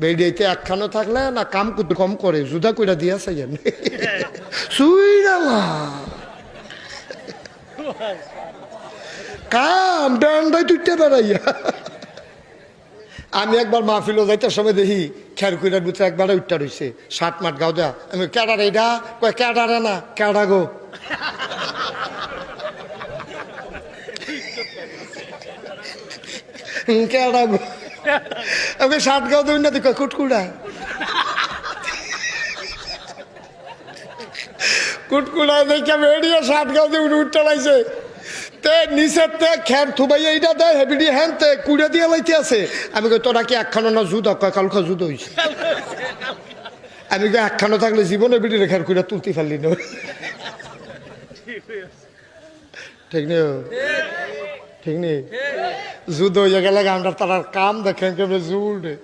বেডিয়েতে একখানো থাকলে না কাম কম করে জুদা কইরা দিয়াছে যেন সুইরালা কাম ডান্ডাই তুইতে বেড়াইয়া আমি একবার মাহফিলও যাইতার সময় দেখি, খের কুইরার ভিতরে একবার উঠটা রইছে, ষাট মাঠ গাও দেয়া। আমি ক্যাডার এইটা কয় ক্যাডারে না ক্যাডা গো? ক্যাডা গো? আমি ষাট গাও দেবেন না দেখো কুটকুড়া কুটকুড়া দেখে বেরিয়ে ষাট গাও দেবেন লাইছে তে নিচের তে খের থুবাই এইটা দেয় হেবিডি হ্যান তে কুড়ে দিয়ে লাইতে আছে। আমি কই, তোরা কি একখানো না জুদ কয় কালকে জুদ হইছে। আমি কই, একখানো থাকলে জীবনে বিডি রেখার কুড়ে তুলতে পারলি না। ঠিক নেই ঠিক নেই। জুদ হয়ে গেলে আমরা তার কাম দেখেন কেমন জুড়ে।